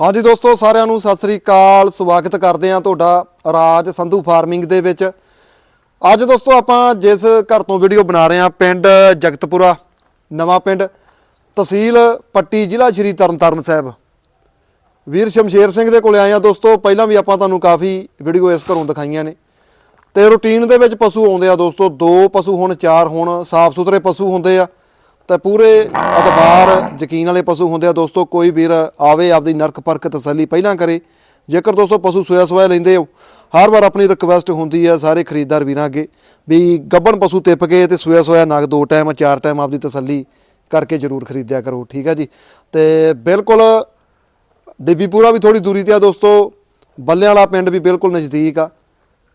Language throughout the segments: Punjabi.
ਹਾਂਜੀ ਦੋਸਤੋ, ਸਾਰਿਆਂ ਨੂੰ ਸਤਿ ਸ੍ਰੀ ਅਕਾਲ। ਸਵਾਗਤ ਕਰਦੇ ਹਾਂ ਤੁਹਾਡਾ ਰਾਜ ਸੰਧੂ ਫਾਰਮਿੰਗ ਦੇ ਵਿੱਚ। ਅੱਜ ਦੋਸਤੋ, ਆਪਾਂ ਜਿਸ ਘਰ ਤੋਂ ਵੀਡੀਓ ਬਣਾ ਰਹੇ ਹਾਂ, ਪਿੰਡ ਜਗਤਪੁਰਾ, ਨਵਾਂ ਪਿੰਡ, ਤਹਿਸੀਲ ਪੱਟੀ, ਜ਼ਿਲ੍ਹਾ ਸ਼੍ਰੀ ਤਰਨਤਾਰਨ ਸਾਹਿਬ। ਵੀਰ ਸ਼ਮਸ਼ੇਰ ਸਿੰਘ ਦੇ ਕੋਲ ਆਏ ਆ ਦੋਸਤੋ, ਪਹਿਲਾਂ ਵੀ ਆਪਾਂ ਤੁਹਾਨੂੰ ਕਾਫੀ ਵੀਡੀਓ ਇਸ ਘਰੋਂ ਦਿਖਾਈਆਂ ਨੇ। ਤੇ ਰੂਟੀਨ ਦੇ ਵਿੱਚ ਪਸ਼ੂ ਆਉਂਦੇ ਆ ਦੋਸਤੋ, ਦੋ ਪਸ਼ੂ ਹੁਣ, ਚਾਰ ਹੁਣ ਸਾਫ਼ ਸੁਥਰੇ ਪਸ਼ੂ ਹੁੰਦੇ ਆ। ਤਾਂ ਪੂਰੇ ਅਤਬਾਰ ਯਕੀਨ ਵਾਲੇ ਪਸ਼ੂ ਹੁੰਦੇ ਆ ਦੋਸਤੋ, ਕੋਈ ਵੀਰ ਆਵੇ, ਆਪਦੀ ਨਰਕ ਪਰਖ ਤਸੱਲੀ ਪਹਿਲਾਂ ਕਰੇ। ਜੇਕਰ ਦੋਸਤੋ ਪਸ਼ੂ ਸੋਇਆ ਸੋਇਆ ਲੈਂਦੇ ਹੋ, ਹਰ ਵਾਰ ਆਪਣੀ ਰਿਕਵੈਸਟ ਹੁੰਦੀ ਆ ਸਾਰੇ ਖਰੀਦਦਾਰ ਵੀਰਾਂ ਅੱਗੇ ਵੀ ਗੱਬਣ ਪਸ਼ੂ ਤਿੱਪ ਕੇ ਤੇ ਸੋਇਆ ਸੋਇਆ ਨਗ ਦੋ ਟਾਈਮ ਚਾਰ ਟਾਈਮ ਆਪਦੀ ਤਸੱਲੀ ਕਰਕੇ ਜ਼ਰੂਰ ਖਰੀਦਿਆ ਕਰੋ, ਠੀਕ ਹੈ ਜੀ? ਤੇ ਬਿਲਕੁਲ ਡਿੱਬੀਪੂਰਾ ਵੀ ਥੋੜੀ ਦੂਰੀ ਤੇ ਆ ਦੋਸਤੋ, ਬੱਲਿਆਂ ਵਾਲਾ ਪਿੰਡ ਵੀ ਬਿਲਕੁਲ ਨਜ਼ਦੀਕ ਆ।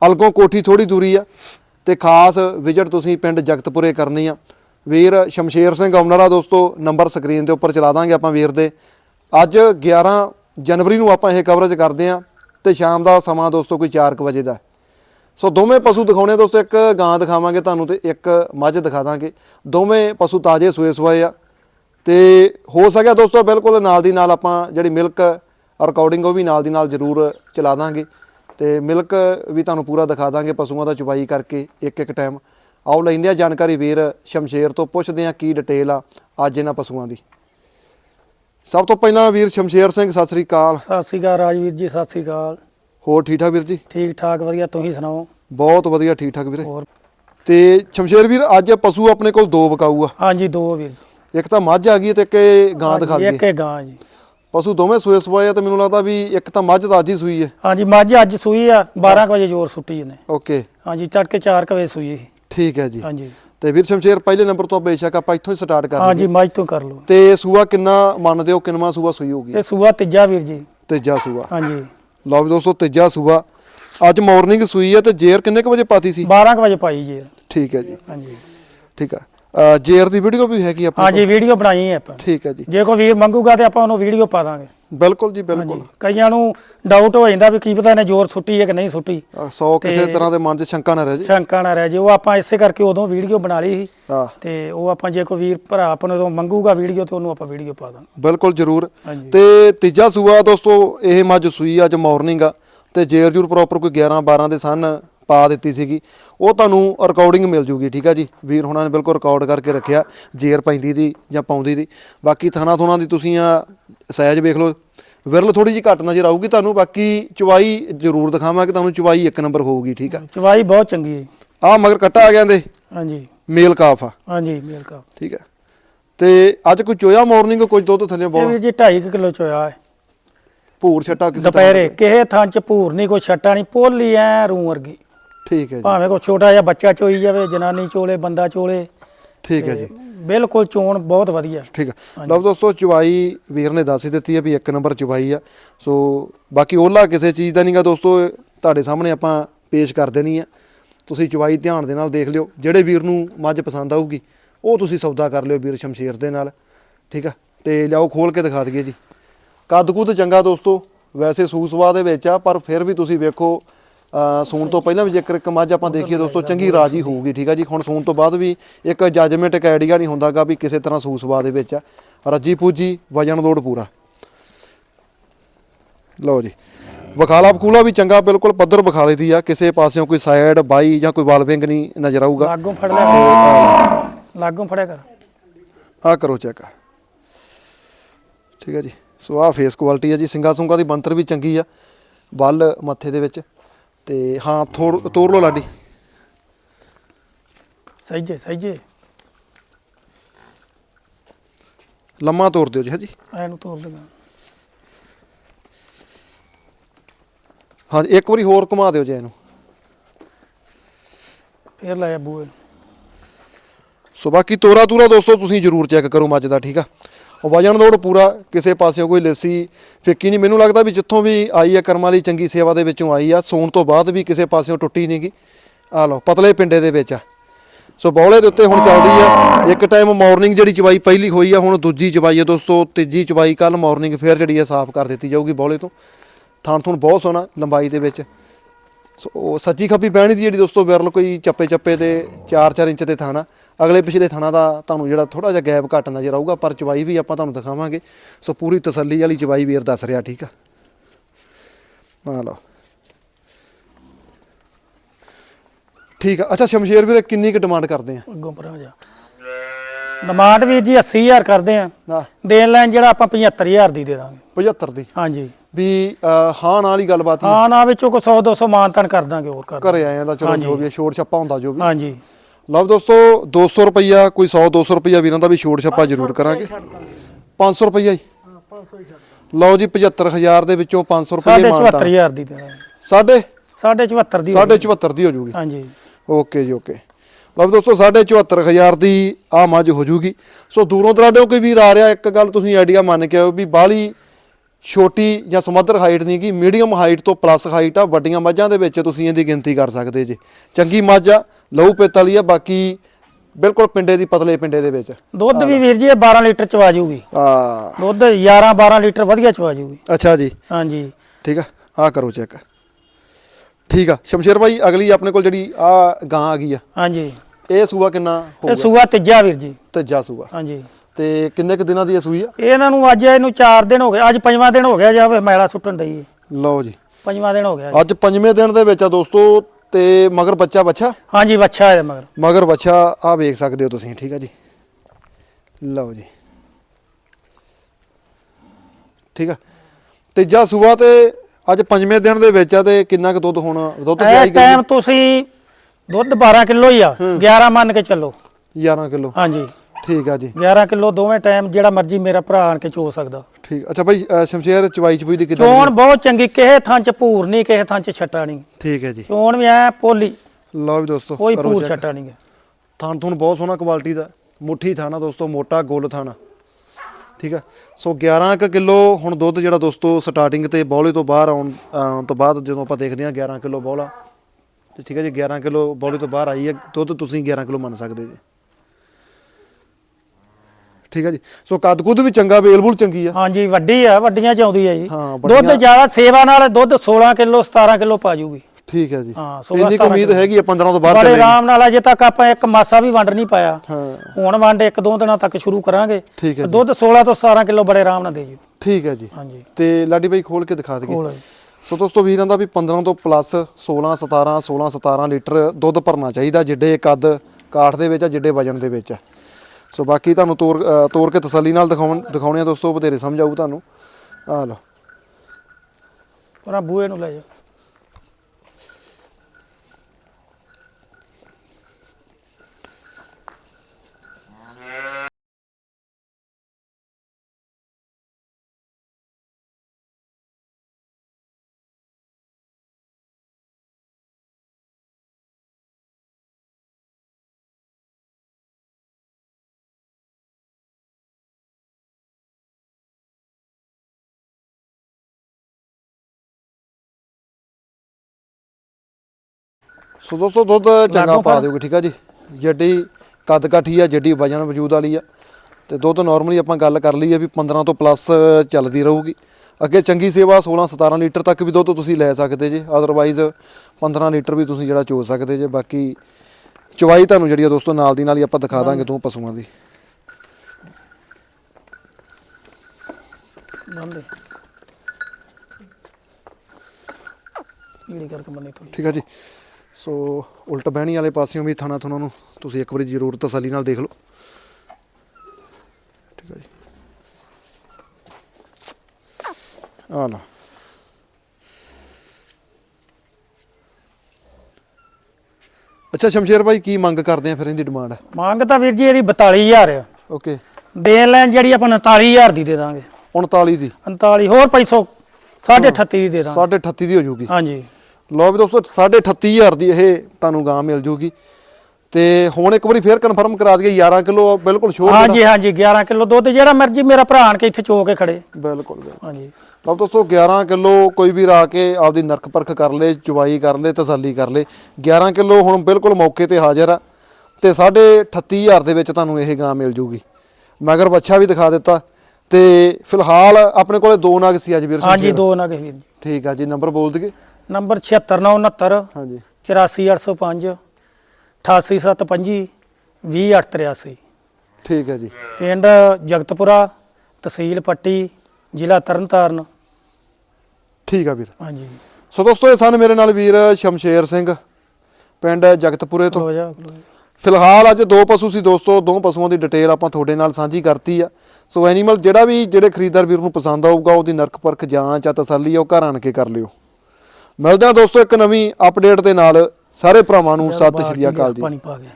ਅਲਗੋਂ ਕੋਠੀ ਥੋੜੀ ਦੂਰੀ ਆ ਤੇ ਖਾਸ ਵਿਜ਼ਿਟ ਤੁਸੀਂ ਪਿੰਡ ਜਗਤਪੁਰੇ ਕਰਨੀ ਆ। ਵੀਰ ਸ਼ਮਸ਼ੇਰ ਸਿੰਘ ਓਨਰ ਆ ਦੋਸਤੋ ਨੰਬਰ ਸਕਰੀਨ ਦੇ ਉੱਪਰ ਚਲਾ ਦਾਂਗੇ ਆਪਾਂ ਵੀਰ ਦੇ। ਅੱਜ 11 ਜਨਵਰੀ ਨੂੰ ਆਪਾਂ ਇਹ ਕਵਰੇਜ ਕਰਦੇ ਆ ਤੇ ਸ਼ਾਮ ਦਾ ਸਮਾਂ ਦੋਸਤੋ ਕੋਈ 4:00 ਵਜੇ ਦਾ। ਸੋ ਦੋਵੇਂ ਪਸ਼ੂ ਦਿਖਾਉਣੇ ਦੋਸਤੋ, ਇੱਕ ਗਾਂ ਦਿਖਾਵਾਂਗੇ ਤੁਹਾਨੂੰ ਤੇ ਇੱਕ ਮੱਝ ਦਿਖਾ ਦਾਂਗੇ। ਦੋਵੇਂ ਪਸ਼ੂ ਤਾਜ਼ੇ ਸੂਏ ਸਵਾਏ ਆ। ਤੇ ਹੋ ਸਕਿਆ ਦੋਸਤੋ ਬਿਲਕੁਲ ਨਾਲ ਦੀ ਨਾਲ ਆਪਾਂ ਜਿਹੜੀ ਮਿਲਕ ਰਿਕਾਰਡਿੰਗ ਉਹ ਵੀ ਨਾਲ ਦੀ ਨਾਲ ਜ਼ਰੂਰ ਚਲਾ ਦਾਂਗੇ। ਤੇ ਮਿਲਕ ਵੀ ਤੁਹਾਨੂੰ ਪੂਰਾ ਦਿਖਾ ਦਾਂਗੇ ਪਸ਼ੂਆਂ ਦਾ ਚੁਬਾਈ ਕਰਕੇ ਇੱਕ ਇੱਕ ਟਾਈਮ ਆਓ ਲੈਂਦੇ ਆ ਜਾਣਕਾਰੀ ਵੀਰ ਸ਼ਮਸ਼ੇਰ ਤੋਂ ਪੁੱਛਦੇ ਆ ਕੀ ਡਿਟੇਲ ਆ ਅੱਜ ਇਹਨਾਂ ਪਸ਼ੂਆਂ ਦੀ। ਸਭ ਤੋਂ ਪਹਿਲਾਂ ਵੀਰ ਸ਼ਮਸ਼ੇਰ ਸਿੰਘ ਸਤਿ ਸ੍ਰੀ ਅਕਾਲ। ਸਤਿ ਸ੍ਰੀ ਅਕਾਲ ਰਾਜਵੀਰ ਜੀ ਸਤਿ ਸ੍ਰੀ ਅਕਾਲ। ਹੋਰ ਠੀਕ ਠਾਕ ਵੀਰ ਜੀ? ਠੀਕ ਠਾਕ ਵਧੀਆ ਤੁਸੀਂ ਸੁਣਾਓ? ਬਹੁਤ ਵਧੀਆ ਠੀਕ ਠਾਕ ਵੀਰੇ। ਹੋਰ। ਤੇ ਸ਼ਮਸ਼ੇਰ ਵੀਰ ਅੱਜ ਪਸ਼ੂ ਆਪਣੇ ਕੋਲ ਦੋ ਵਿਕਾਊ ਆ ਹਾਂਜੀ ਦੋ ਵੀਰ ਜੀ। ਇੱਕ ਤਾਂ ਮੱਝ ਆ ਗਈ ਤੇ ਇੱਕ ਇਹ ਗਾਂ ਦਿਖਾ ਹਾਂਜੀ, ਦਈਏ ਇੱਕ ਇਹ ਗਾਂ ਜੀ। ਪਸ਼ੂ ਦੋਵੇਂ ਸੂਏ ਸਵਾਏ ਆ ਤੇ ਮੈਨੂੰ ਲੱਗਦਾ ਵੀ ਇੱਕ ਤਾਂ ਮੱਝ ਤਾਂ ਅੱਜ ਹੀ ਸੂਈ ਹੈ ਹਾਂਜੀ ਮੱਝ ਅੱਜ ਸੂਈ ਆ 12 ਕੁ ਵਜੇ ਜ਼ੋਰ ਸੁੱਟੀ ਇਹਨੇ। ਓਕੇ। ਹਾਂਜੀ ਤੜਕੇ 4 ਕੁ ਵਜੇ ਸੂਈ ਇਹ। ਠੀਕ ਹੈ ਜੀ। ਹਾਂਜੀ। ਤੇ ਵੀਰ ਸ਼ਮਸ਼ੇਰ ਪਹਿਲੇ ਨੰਬਰ ਤੋਂ ਬੇਸ਼ੱਕ ਆਪਾਂ ਇੱਥੋਂ ਹੀ ਸਟਾਰਟ ਕਰ ਹਾਂਜੀ ਮੱਝ ਤੋਂ ਕਰ ਲਓ ਤੇ ਸੂਆ ਕਿੰਨਾ ਮੰਨਦੇ ਹੋ ਕਿੰਨਵਾਂ ਸੂਆ ਸੂਈ ਹੋਊਗੀ? ਇਹ ਸੂਆ ਤੀਜਾ ਵੀਰ ਜੀ। ਤੀਜਾ ਸੂਆ। ਹਾਂਜੀ। ਲਓ ਵੀ ਦੋਸਤੋ ਤੀਜਾ ਸੂਆ। ਅੱਜ ਮਾਰਨਿੰਗ ਸੂਈ ਹੈ ਤੇ ਜੇਰ ਕਿੰਨੇ ਕੁ ਵਜੇ ਪਾਤੀ ਸੀ? 12 ਕੁ ਵਜੇ ਪਾਈ ਜੀ। ਠੀਕ ਹੈ ਜੀ। ਹਾਂਜੀ। ਠੀਕ ਅ, ਜੇਰ ਦੀ ਵੀਡੀਓ ਵੀ ਹੈਗੀ ਆਪਣੇ ਹਾਂਜੀ ਵੀਡੀਓ ਬਣਾਈ ਹੈ ਆਪਾਂ? ਠੀਕ ਹੈ ਜੀ। ਜੇ ਕੋਈ ਵੀਰ ਮੰਗੂਗਾ ਤੇ ਆਪਾਂ ਉਹਨੂੰ ਵੀਡੀਓ ਪਾ ਦਾਂਗੇ। ਬਿਲਕੁਲ ਜੀ ਬਿਲਕੁਲ। ਕਈਆਂ ਨੂੰ ਡਾਊਟ ਹੋ ਜਾਂਦਾ ਵੀ ਕੀ ਪਤਾ ਇਹਨੇ ਜ਼ੋਰ ਸੁੱਟੀ ਹੈ ਕਿ ਨਹੀਂ ਸੁੱਟੀ। ਅ, ਸੌ ਕਿਸੇ ਤਰ੍ਹਾਂ ਦੇ ਮਨ 'ਚ ਸ਼ੰਕਾ ਨਾ ਰਹੇ ਜੀ। ਸ਼ੰਕਾ ਨਾ ਰਹਿ ਜੇ। ਉਹ ਆਪਾਂ ਇਸੇ ਕਰਕੇ ਉਦੋਂ ਵੀਡੀਓ ਬਣਾ ਲਈ ਸੀ। ਤੇ ਉਹ ਆਪਾਂ ਜੇ ਕੋਈ ਵੀਰ ਭਰਾ ਆਪਣੇ ਤੋਂ ਮੰਗੂਗਾ ਵੀਡੀਓ ਤੇ ਉਹਨੂੰ ਆਪਾਂ ਵੀਡੀਓ ਪਾ ਦਾਂਗੇ। ਬਿਲਕੁਲ ਜ਼ਰੂਰ। ਤੇ ਤੀਜਾ ਸੂਆ ਦੋਸਤੋ ਇਹ ਮੱਝ ਸੂਈ ਅੱਜ ਮਾਰਨਿੰਗ ਆ। ਤੇ ਜੇਰ ਜੂਰ ਪ੍ਰੋਪਰ ਕੋਈ 11 12 ਦੇ ਸਨ। ਪਾ ਦਿੱਤੀ ਸੀਗੀ। ਉਹ ਤੁਹਾਨੂੰ ਰਿਕਾਰਡਿੰਗ ਮਿਲ ਜੂਗੀ ਠੀਕ ਆ ਜੀ? ਵੀਰ ਹੁਣਾਂ ਨੇ ਬਿਲਕੁਲ ਰਿਕਾਰਡ ਕਰਕੇ ਰੱਖਿਆ ਜੇਰ ਪੈਂਦੀ ਦੀ ਜਾਂ ਪਾਉਂਦੀ ਦੀ ਬਾਕੀ ਥਾਣਾ ਥੋਣਾ ਦੀ ਤੁਸੀਂ ਆ ਸਾਈਜ਼ ਵੇਖ ਲਓ। ਵਿਰਲ ਥੋੜੀ ਜਿਹੀ ਘੱਟ ਨਜ਼ਰ ਆਊਗੀ ਤੁਹਾਨੂੰ ਬਾਕੀ ਚੁਵਾਈ ਜ਼ਰੂਰ ਦਿਖਾਵਾਂਗੇ ਤੁਹਾਨੂੰ ਚੁਵਾਈ ਇੱਕ ਨੰਬਰ ਹੋਊਗੀ ਠੀਕ ਆ? ਚਵਾਈ ਬਹੁਤ ਚੰਗੀ ਹੈ ਆ ਮਗਰ ਕੱਟਾ ਆ ਗਿਆ ਦੇ ਹਾਂਜੀ। ਮੇਲ ਕਾਫ ਆ। ਹਾਂਜੀ ਮੇਲਕਾ ਠੀਕ ਆ। ਤੇ ਅੱਜ ਕੋਈ ਚੋਇਆ ਮਾਰਨਿੰਗ ਕੋਈ ਦੁੱਧ ਥੱਲੇ ਇਹ ਬੋਲ। ਵੀਰ ਜੀ 2.5 ਕਿਲੋ ਚੋਇਆ ਹੈ। ਭੂਰ ਛੱਟਾ ਕਿਸੇ ਤਰ੍ਹਾਂ ਦੁਪਹਿਰੇ ਕਿਸੇ ਥਾਂ ਚ ਭੂਰ ਨਹੀਂ ਕੋਈ ਛੱਟਾ ਨਹੀਂ ਪੋਲੀ ਐ ਰੂ ਵਰਗੀ। ਠੀਕ ਹੈ ਜੀ। ਭਾਵੇਂ ਕੋਈ ਛੋਟਾ ਜਿਹਾ ਬੱਚਾ ਚੋਈ ਜਾਵੇ ਜਨਾਨੀ ਚੋਲੇ ਬੰਦਾ ਚੋਲੇ। ਠੀਕ ਹੈ ਜੀ। ਬਿਲਕੁਲ ਚੋਣ ਬਹੁਤ ਵਧੀਆ। ਠੀਕ ਹੈ। ਲਓ ਦੋਸਤੋ ਚੁਵਾਈ ਵੀਰ ਨੇ ਦੱਸ ਹੀ ਦਿੱਤੀ ਹੈ ਵੀ ਇੱਕ ਨੰਬਰ ਚੁਵਾਈ ਆ। ਸੋ ਬਾਕੀ ਉਹਲਾ ਕਿਸੇ ਚੀਜ਼ ਦਾ ਨਹੀਂਗਾ ਦੋਸਤੋ ਤੁਹਾਡੇ ਸਾਹਮਣੇ ਆਪਾਂ ਪੇਸ਼ ਕਰ ਦੇਣੀ ਆ। ਤੁਸੀਂ ਚੁਵਾਈ ਧਿਆਨ ਦੇ ਨਾਲ ਦੇਖ ਲਿਓ। ਜਿਹੜੇ ਵੀਰ ਨੂੰ ਮੱਝ ਪਸੰਦ ਆਊਗੀ ਉਹ ਤੁਸੀਂ ਸੌਦਾ ਕਰ ਲਿਓ ਵੀਰ ਸ਼ਮਸ਼ੀਰ ਦੇ ਨਾਲ। ਠੀਕ ਆ? ਤੇ ਲਿਆਓ ਖੋਲ ਕੇ ਦਿਖਾ ਦਈਏ ਜੀ। ਕੱਦ ਕੁੱਦ ਚੰਗਾ ਦੋਸਤੋ। ਵੈਸੇ ਸੂਸਵਾ ਦੇ ਵਿੱਚ ਆ ਪਰ ਫਿਰ ਵੀ ਤੁਸੀਂ ਵੇਖੋ ਸੂਣ ਤੋਂ ਪਹਿਲਾਂ ਵੀ ਜੇਕਰ ਇੱਕ ਮੱਝ ਆਪਾਂ ਦੇਖੀਏ ਦੋਸਤੋ ਚੰਗੀ ਰਾਜੀ ਹੋਊਗੀ ਠੀਕ ਆ ਜੀ? ਹੁਣ ਸੂਣ ਤੋਂ ਬਾਅਦ ਵੀ ਇੱਕ ਜੱਜਮੈਂਟ ਇੱਕ ਆਈਡੀਆ ਨਹੀਂ ਹੁੰਦਾਗਾ ਵੀ ਕਿਸੇ ਤਰ੍ਹਾਂ ਸੂਸਵਾ ਦੇ ਵਿੱਚ ਆ। ਰੱਜੀ ਪੂਜੀ ਵਜਨ ਲੋਡ ਪੂਰਾ। ਲਓ ਜੀ। ਵਖਾਲਾ ਬਕੂਲਾ ਵੀ ਚੰਗਾ ਬਿਲਕੁਲ ਪੱਧਰ ਬਖਾਲੇ ਦੀ ਆ। ਕਿਸੇ ਪਾਸਿਓਂ ਕੋਈ ਸਾਈਡ ਬਾਈ ਜਾਂ ਕੋਈ ਵਾਲਵਿੰਗ ਨਹੀਂ ਨਜ਼ਰ ਆਊਗਾ। ਲਾਗੋਂ ਫੜ ਕਰ। ਲਾਗੋਂ ਫੜਿਆ ਕਰ। ਆ ਕਰੋ ਚੈੱਕ। ਠੀਕ ਹੈ ਜੀ। ਸੋ ਆ ਫੇਸ ਕੁਆਲਿਟੀ ਹੈ ਜੀ। ਸਿੰਗਾ ਸੁੰਗਾ ਦੀ ਬੰਤਰ ਵੀ ਚੰਗੀ ਆ। ਵੱਲ ਮੱਥੇ ਦੇ ਵਿੱਚ। ਤੇ ਹਾਂ ਥੋੜ ਤੋੜ ਲੋ ਲਾਡੀ। ਸਹੀ ਜੇ ਸਹੀ ਜੇ। ਲੰਮਾ ਤੋੜ ਦਿਓ ਜੀ ਹਾਂਜੀ ਐਨੂੰ ਤੋੜ ਦੇਗਾ ਹਾਂਜੀ ਇੱਕ ਵਾਰੀ ਹੋਰ ਘੁਮਾ ਦਿਓ ਜੀ ਇਹਨੂੰ। ਫੇਰ ਲਾਇਆ ਬੂਏ ਨੂੰ। ਸੋ ਬਾਕੀ ਤੋਰਾ ਤੂਰਾ ਦੋਸਤੋ ਤੁਸੀਂ ਜਰੂਰ ਚੈੱਕ ਕਰੋ ਮੱਝ ਦਾ ਠੀਕ ਆ? ਵਜਨ ਲੋੜ ਪੂਰਾ ਕਿਸੇ ਪਾਸਿਓਂ ਕੋਈ ਲੇਸੀ ਫਿੱਕੀ ਨਹੀਂ। ਮੈਨੂੰ ਲੱਗਦਾ ਵੀ ਜਿੱਥੋਂ ਵੀ ਆਈ ਹੈ ਕਰਮਾਂ ਲਈ ਚੰਗੀ ਸੇਵਾ ਦੇ ਵਿੱਚੋਂ ਆਈ ਆ, ਸੌਣ ਤੋਂ ਬਾਅਦ ਵੀ ਕਿਸੇ ਪਾਸਿਓਂ ਟੁੱਟੀ ਨਹੀਂਗੀ ਆ ਲਓ, ਪਤਲੇ ਪਿੰਡੇ ਦੇ ਵਿੱਚ ਆ। ਸੋ ਬੌਲੇ ਦੇ ਉੱਤੇ ਹੁਣ ਚੱਲਦੀ ਆ। ਇੱਕ ਟਾਈਮ ਮਾਰਨਿੰਗ ਜਿਹੜੀ ਚਵਾਈ ਪਹਿਲੀ ਹੋਈ ਆ, ਹੁਣ ਦੂਜੀ ਚਵਾਈ ਆ ਦੋਸਤੋ। ਤੀਜੀ ਚਵਾਈ ਕੱਲ ਮਾਰਨਿੰਗ ਫੇਰ ਜਿਹੜੀ ਆ ਸਾਫ਼ ਕਰ ਦਿੱਤੀ ਜਾਊਗੀ ਬੌਲੇ ਤੋਂ। ਥਾਣ ਥੁਣ ਬਹੁਤ ਸੋਹਣਾ ਲੰਬਾਈ ਦੇ ਵਿੱਚ। ਸੋ ਉਹ ਸੱਜੀ ਖੱਬੀ ਬਹਿਣੀ ਦੀ ਜਿਹੜੀ ਦੋਸਤੋ ਵਿਰਲ ਕੋਈ ਚੱਪੇ ਚੱਪੇ ਤੇ 4-4 ਇੰਚ ਦੇ ਥਾਣਾ ਅਗਲੇ ਪਿਛਲੇ ਥਣਾ ਦਾ ਤੁਹਾਨੂੰ ਜਿਹੜਾ ਥੋੜਾ ਜਿਹਾ ਗੈਪ ਘੱਟ ਨਜ਼ਰ ਆਊਗਾ ਪਰ ਚਵਾਈ ਵੀ ਆਪਾਂ ਤੁਹਾਨੂੰ ਦਿਖਾਵਾਂਗੇ। ਸੋ ਪੂਰੀ ਤਸੱਲੀ ਵਾਲੀ ਚਵਾਈ ਵੀਰ ਦੱਸ ਰਿਹਾ ਠੀਕ ਆ? ਆ ਲਓ। ਠੀਕ ਆ। ਅੱਛਾ ਸ਼ਮਸ਼ੇਰ ਵੀਰੇ ਕਿੰਨੀ ਕੁ ਡਿਮਾਂਡ ਕਰਦੇ ਆ? ਅੱਗੋਂ ਪਰਾਂ ਜਾ। ਡਿਮਾਂਡ ਵੀਰ ਜੀ 80000 ਕਰਦੇ ਆ। ਦੇਣ ਲੈਣ ਜਿਹੜਾ ਆਪਾਂ 75000 ਦੀ ਦੇ ਦਾਂਗੇ। 75 ਦੀ? ਹਾਂਜੀ। ਵੀ ਹਾਂ ਨਾਲ ਹੀ ਗੱਲਬਾਤ ਹੀ ਨਾ ਵਿੱਚੋਂ ਕੋ 100 200 ਮਾਨਤਨ ਕਰ ਦਾਂਗੇ ਹੋਰ ਕਰ ਘਰੇ ਆਏ ਆ ਤਾਂ ਚਲੋ। ਜੋ ਵੀ ਛੋੜ ਛੱਪਾ ਹੁੰਦਾ ਜੋ ਵੀ। ਹਾਂਜੀ। ਲਓ ਦੋਸਤੋ 200 ਰੁਪਈਆ ਕੋਈ 100 200 ਰੁਪਈਆ ਵੀਰਾਂ ਦਾ ਵੀ ਛੋੜ ਛੱਪਾ ਜ਼ਰੂਰ ਕਰਾਂਗੇ। 500 ਰੁਪਈਆ ਜੀ ਲਓ ਜੀ 75000 ਦੇ ਵਿੱਚੋਂ 500 ਰੁਪਈਆ ਮਾਨਤਾ। 74000 ਦੀ ਦੇ ਦਾਂਗੇ ਸਾਢੇ? ਸਾਢੇ 74 ਦੀ ਸਾਢੇ 74 ਦੀ ਹੋ ਜੂਗੀ ਹਾਂਜੀ। ਓਕੇ ਜੀ ਓਕੇ। ਲਓ ਦੋਸਤੋ ਸਾਢੇ 74000 ਦੀ ਆ ਮੱਝ ਹੋ ਜੂਗੀ ਸੋ ਦੂਰੋਂ ਦਰਾਡਿਓਂ ਕੋਈ ਵੀਰ ਆ ਰਿਹਾ ਇੱਕ ਗੱਲ ਤੁਸੀਂ ਆਈਡੀਆ ਮੰਨ ਕੇ ਆਓ ਵੀ ਬਾਹਲੀ ਛੋਟੀ ਜਾਂ ਸਮੁੰਦਰ ਹਾਈਟ ਨਹੀਂ ਗੀ ਮੀਡੀਅਮ ਹਾਈਟ ਤੋਂ ਪਲੱਸ ਹਾਈਟ ਆ ਵੱਡੀਆਂ ਮੱਝਾਂ ਦੇ ਵਿੱਚ ਤੁਸੀਂ ਇਹਦੀ ਗਿਣਤੀ ਕਰ ਸਕਦੇ ਜੀ। ਚੰਗੀ ਮੱਝ ਆ ਲਹੂ ਪਿੱਤ ਵਾਲੀ ਆ ਬਾਕੀ ਬਿਲਕੁਲ ਪਿੰਡੇ ਦੀ ਪਤਲੇ ਪਿੰਡੇ ਦੇ ਵਿੱਚ। ਦੁੱਧ ਵੀ ਵੀਰ ਜੀ ਇਹ 12 ਲੀਟਰ ਚਵਾ ਜੂਗੀ ਆ ਦੁੱਧ 11 12 ਲੀਟਰ ਵਧੀਆ ਚਵਾ ਜੂਗੀ ਅੱਛਾ ਜੀ। ਹਾਂਜੀ। ਠੀਕ ਆ ਆ ਕਰੋ ਚੈੱਕ ਠੀਕ ਆ ਸ਼ਮਸ਼ੇਰ ਭਾਈ ਅਗਲੀ ਆਪਣੇ ਕੋਲ ਜਿਹੜੀ ਆ ਗਾਂ ਆ ਗਈ ਆ। ਹਾਂਜੀ। ਇਹ ਸੂਆ ਕਿੰਨਾ ਇਹ ਹੋਊਗਾ? ਸੂਆ ਤੀਜਾ ਵੀਰ ਜੀ। ਤੀਜਾ ਸੂਆ। ਹਾਂਜੀ। ਤੇ ਕਿੰਨੇ ਕੁ ਦਿਨਾਂ ਦੀ ਇਹ ਸੂਈ ਆ? ਇਹਨਾਂ ਨੂੰ ਅੱਜ ਇਹਨੂੰ 4 ਦਿਨ ਹੋ ਗਏ ਅੱਜ ਪੰਜਵਾਂ ਦਿਨ ਹੋ ਗਿਆ ਜਾਵੇ ਮੈਲਾ ਸੁੱਟਣ ਡਈ ਲਓ ਜੀ। ਪੰਜਵਾਂ ਦਿਨ ਹੋ ਗਿਆ ਜੀ। ਅੱਜ ਪੰਜਵੇਂ ਦਿਨ ਦੇ ਵਿੱਚ ਆ ਦੋਸਤੋ ਤੇ ਮਗਰ ਬੱਚਾ ਬੱਚਾ? ਹਾਂਜੀ ਬੱਚਾ ਇਹਦੇ ਮਗਰ। ਮਗਰ ਬੱਚਾ ਆ ਵੇਖ ਸਕਦੇ ਹੋ ਤੁਸੀਂ ਠੀਕ ਆ ਜੀ? ਲਓ ਜੀ। ਠੀਕ ਆ। ਤੀਜਾ ਸੂਆ ਤੇ ਅੱਜ ਪੰਜਵੇਂ ਦਿਨ ਦੇ ਵਿੱਚ ਆ ਤੇ ਕਿੰਨਾ ਕੁ ਦੁੱਧ ਹੁਣ ਦੁੱਧ ਇਹ ਜਾਈ ਟਾਈਮ ਤੁਸੀਂ ਦੁੱਧ 12 ਕਿਲੋ ਹੀ ਆ 11 ਮੰਨ ਕੇ ਚੱਲੋ। 11 ਕਿਲੋ। ਹਾਂਜੀ। ਠੀਕ ਆ ਜੀ। 11 ਕਿਲੋ ਦੋਵੇਂ ਟਾਈਮ ਜਿਹੜਾ ਮਰਜ਼ੀ ਮੇਰਾ ਭਰਾ ਆਣ ਕੇ ਚੋ ਸਕਦਾ। ਠੀਕ ਅੱਛਾ ਭਾਈ ਅ, ਸ਼ਮਸ਼ੇਰ ਚਵਾਈ ਚਪੂਈ ਦੀ ਕਿਦਾਂ ਚੋਣ ਬਹੁਤ ਚੰਗੀ ਕਿਸੇ ਥਾਂ ਚ ਭੂਰ ਨਹੀਂ ਕਿਸੇ ਥਾਂ ਚ ਛੱਟਾ ਨਹੀਂ। ਠੀਕ ਹੈ ਜੀ। ਚੋਣ ਵੀ ਐ ਪੋਲੀ। ਲਓ ਵੀ ਦੋਸਤੋ ਕੋਈ ਕਰੋ ਭੂਰ check। ਛੱਟਾ ਨਹੀਂ ਗਾ। ਥਣ ਥੁਣ ਬਹੁਤ ਸੋਹਣਾ ਕੁਆਲਿਟੀ ਦਾ ਮੁੱਠੀ ਥਾਣਾ ਦੋਸਤੋ ਮੋਟਾ ਗੋਲ ਥਾਣਾ ਠੀਕ ਆ। ਸੋ 11 ਕੁ ਕਿਲੋ ਹੁਣ ਦੁੱਧ ਜਿਹੜਾ ਦੋਸਤੋ ਸਟਾਰਟਿੰਗ ਤੇ ਬੌਲੇ ਤੋਂ ਬਾਹਰ ਆਉਣ ਆਉਣ ਤੋਂ ਬਾਅਦ ਜਦੋਂ ਆਪਾਂ ਦੇਖਦੇ ਹਾਂ 11 ਕਿਲੋ ਬੌਲਾ ਤੇ ਠੀਕ ਹੈ ਜੀ 11 ਕਿਲੋ ਬੌਲੇ ਤੋਂ ਬਾਹਰ ਆਈ ਹੈ ਦੁੱਧ ਤੁਸੀਂ 11 ਕਿਲੋ ਮੰਨ ਸਕਦੇ ਜੀ। ਠੀਕ ਹੈ ਜੀ। ਸੋ ਕੱਦ ਕੁੱਦ ਵੀ ਚੰਗਾ ਅਵੇਲੇਬਲ ਚੰਗੀ ਆ। ਹਾਂਜੀ ਵੱਡੀ ਆ ਵੱਡੀਆਂ ਚ ਆਉਂਦੀ ਆ ਜੀ। ਹਾਂ, ਦੁੱਧ ਜ਼ਿਆਦਾ ਸੇਵਾ ਨਾਲ ਦੁੱਧ 16 ਕਿਲੋ 17 ਕਿਲੋ ਪਾ ਜੂਗੀ। ਠੀਕ ਹੈ ਜੀ। ਹਾਂ, ਸੋਲਾਂ ਇੰਨੀ ਕੁ ਉਮੀਦ ਸਤਾਰਾਂ ਹੈਗੀ ਆ 15 ਤੋਂ ਬਾਹਰ ਬੜੇ ਚੱਲੇਗੀ। ਆਰਾਮ ਨਾਲ ਅਜੇ ਤੱਕ ਆਪਾਂ ਇੱਕ ਮਾਸਾ ਵੀ ਵੰਡ ਨਹੀਂ ਪਾਇਆ। ਹਾਂ। ਹੁਣ ਵੰਡ ਇੱਕ ਦੋ ਦਿਨਾਂ ਤੱਕ ਸ਼ੁਰੂ ਕਰਾਂਗੇ। ਠੀਕ ਹੈ ਜੀ। ਦੁੱਧ 16 ਤੋਂ 17 ਕਿਲੋ ਬੜੇ ਆਰਾਮ ਨਾਲ ਦੇ ਜੂ। ਠੀਕ ਹੈ ਜੀ। ਹਾਂਜੀ। ਤੇ ਲਾਡੀ ਭਾਈ ਖੋਲ ਕੇ ਦਿਖਾ ਦਈਏ। ਕੋਲ ਸੋ ਦੋਸਤੋ ਵੀਰਾਂ ਦਾ ਵੀ 15 ਤੋਂ ਪਲੱਸ 16 17 16 17 ਲੀਟਰ ਦੁੱਧ ਭਰਨਾ ਚਾਹੀਦਾ ਜਿੱਡੇ ਕੱਦ ਕਾਠ ਦੇ ਵਿੱਚ ਆ ਜਿੱਡੇ ਵਜਨ ਦੇ ਵਿੱਚ ਆ। ਸੋ ਬਾਕੀ ਤੁਹਾਨੂੰ ਤੋਰ ਤੋਰ ਕੇ ਤਸੱਲੀ ਨਾਲ ਦਿਖਾਉਣ, ਦਿਖਾਉਣੇ ਆ ਦੋਸਤੋ, ਬਥੇਰੇ ਸਮਝ ਆਊ ਤੁਹਾਨੂੰ। ਆ ਲਓ। ਪਰ ਬੂਏ ਨੂੰ ਲੈ ਜਾ ਸੋ ਦੋਸਤੋ ਦੁੱਧ ਚੰਗਾ ਪਾ। ਦਿਓਗੇ ਠੀਕ ਆ ਜੀ? ਜੱਡੀ ਕੱਦ ਕਾਠੀ ਆ ਜੱਡੀ ਵਜਨ ਵਜੂਦ ਵਾਲੀ ਆ। ਤੇ ਦੁੱਧ ਨਾਰਮਲੀ ਆਪਾਂ ਗੱਲ ਕਰ ਲਈ ਆ ਵੀ 15 ਤੋਂ ਪਲੱਸ ਚੱਲਦੀ ਰਹੂਗੀ। ਅੱਗੇ ਚੰਗੀ ਸੇਵਾ 16 17 ਲੀਟਰ ਤੱਕ ਵੀ ਦੁੱਧ ਤੁਸੀਂ ਲੈ ਸਕਦੇ ਜੇ। ਅਦਰਵਾਈਜ਼ 15 ਲੀਟਰ ਵੀ ਤੁਸੀਂ ਜਿਹੜਾ ਚੋ ਸਕਦੇ ਜੇ। ਬਾਕੀ ਚਵਾਈ ਤੁਹਾਨੂੰ ਜਿਹੜੀ ਆ ਦੋਸਤੋ ਨਾਲ ਦੀ ਨਾਲ ਹੀ ਆਪਾਂ ਦਿਖਾ ਦਾਂਗੇ ਤੂੰ ਪਸ਼ੂਆਂ ਦੀ। ਬੰਦੇ ਈੜੀ ਕਰਕੇ ਬੰਨੇ ਥੋੜੀ ਠੀਕ ਆ ਜੀ। ਸੋ ਉਲਟ ਬਹਿਣੀ ਵਾਲੇ ਪਾਸਿਓਂ ਵੀ ਥਾਣਾ ਥੁਣਾ ਨੂੰ ਤੁਸੀਂ ਇੱਕ ਵਾਰੀ ਜ਼ਰੂਰ ਤਸੱਲੀ ਨਾਲ ਦੇਖ ਲਓ। ਠੀਕ ਆ ਜੀ। ਆ ਲਓ। ਅੱਛਾ ਸ਼ਮਸ਼ੇਰ ਭਾਈ ਕੀ ਮੰਗ ਕਰਦੇ ਆ ਫਿਰ ਇਹਦੀ ਡਿਮਾਂਡ ਮੰਗ ਤਾਂ ਵੀਰ ਜੀ ਇਹਦੀ 42000 ਆ। ਓਕੇ। ਦੇਣ ਲੈਣ ਜਿਹੜੀ ਆਪਾਂ 49000 ਦੀ ਦੇ ਦਾਂਗੇ। 39 ਦੀ? 39 ਹੋਰ 500 38 ਦੀ ਦੇ ਦਾਂਗੇ। 38 ਦੀ ਹੋ ਜਾਊਗੀ ਹਾਂਜੀ। ਲਓ ਵੀ ਦੋਸਤੋ 38500 ਦੀ ਇਹ ਤੁਹਾਨੂੰ ਗਾਂ ਮਿਲ ਜੂਗੀ। ਤੇ ਹੁਣ ਇੱਕ ਵਾਰੀ ਫੇਰ ਕਨਫਰਮ ਕਰਾ ਦਈਏ 11 ਕਿਲੋ ਬਿਲਕੁਲ ਸ਼ੋਰ ਹਾਂਜੀ ਹਾਂਜੀ 11 ਕਿਲੋ ਦੁੱਧ ਜਿਹੜਾ ਮਰਜ਼ੀ ਮੇਰਾ ਭਰਾ ਆਣ ਕੇ ਇੱਥੇ ਚੋ ਕੇ ਖੜੇ। ਬਿਲਕੁਲ ਹਾਂਜੀ। ਲਓ ਦੋਸਤੋ 11 ਕਿਲੋ ਕੋਈ ਵੀ ਰਾ ਕੇ ਆਪਦੀ ਨਰਕ ਪਰਖ ਕਰ ਲੇ ਚੁਵਾਈ ਕਰ ਲੇ ਤਸੱਲੀ ਕਰ ਲੇ। 11 ਕਿਲੋ ਹੁਣ ਬਿਲਕੁਲ ਮੌਕੇ ਤੇ ਹਾਜ਼ਰ ਆ। ਤੇ 38500 ਦੇ ਵਿੱਚ ਤੁਹਾਨੂੰ ਇਹ ਗਾਂ ਮਿਲ ਜੂਗੀ। ਮਗਰ ਬੱਚਾ ਵੀ ਦਿਖਾ ਦਿੱਤਾ ਤੇ ਫਿਲਹਾਲ ਆਪਣੇ ਕੋਲੇ ਦੋ ਨਗ ਸੀ ਅੱਜ ਵੀਰ ਸਿੰਘ ਹਾਂਜੀ ਦੋ ਨਗ ਵੀਰ ਜੀ ਠੀਕ ਆ ਜੀ ਨੰਬਰ ਬੋਲ ਦਈਏ। ਨੰਬਰ 76969 ਹਾਂਜੀ। 84805 88725 20883 ਠੀਕ ਹੈ ਜੀ। ਪਿੰਡ ਜਗਤਪੁਰਾ ਤਹਿਸੀਲ ਪੱਟੀ ਜ਼ਿਲ੍ਹਾ ਤਰਨਤਾਰਨ। ਠੀਕ ਆ ਵੀਰ। ਹਾਂਜੀ। ਸੋ ਦੋਸਤੋ ਇਹ ਸਨ ਮੇਰੇ ਨਾਲ ਵੀਰ ਸ਼ਮਸ਼ੇਰ ਸਿੰਘ ਪਿੰਡ ਜਗਤਪੁਰੇ ਤੋਂ। ਫਿਲਹਾਲ ਅੱਜ ਦੋ ਪਸ਼ੂ ਸੀ ਦੋਸਤੋ ਦੋ ਪਸ਼ੂਆਂ ਦੀ ਡਿਟੇਲ ਆਪਾਂ ਤੁਹਾਡੇ ਨਾਲ ਸਾਂਝੀ ਕਰਤੀ ਆ। ਸੋ ਐਨੀਮਲ ਜਿਹੜਾ ਵੀ ਜਿਹੜੇ ਖਰੀਦਦਾਰ ਵੀਰ ਨੂੰ ਪਸੰਦ ਆਊਗਾ ਉਹਦੀ ਨਰਕ ਪਰਖ ਜਾਂਚ ਆ ਤਸੱਲੀ ਆ ਉਹ ਘਰ ਆਣ ਕੇ ਕਰ ਲਿਓ। ਮਿਲਦੇ ਆ ਦੋਸਤੋ ਇੱਕ ਨਵੀਂ ਅਪਡੇਟ ਦੇ ਨਾਲ। ਸਾਰੇ ਭਰਾਵਾਂ ਨੂੰ ਸਤਿ ਸ਼੍ਰੀ ਅਕਾਲ ਜੀ। ਪਾਣੀ ਪਾ ਗਿਆ।